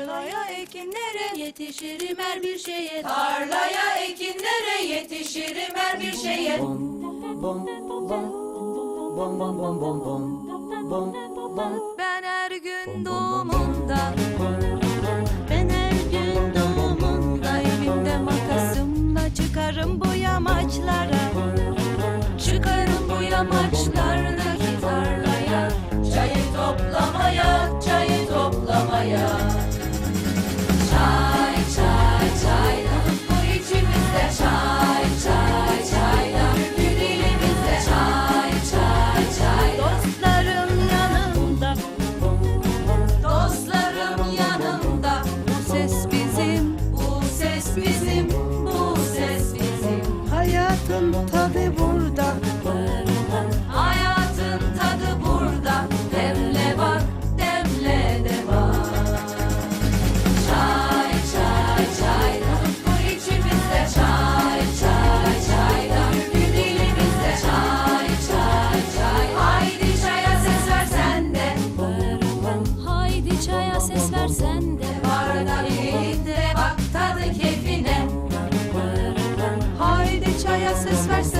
Tarlaya ekinlere yetişirim her bir şeye. Tarlaya ekinlere yetişirim her bir şeye. Bom bom bom bom bom bom bom bom bom bom. Ben her gün doğmam. bizim, bu ses bizim. Hayatın tadı bu. Fransız varsa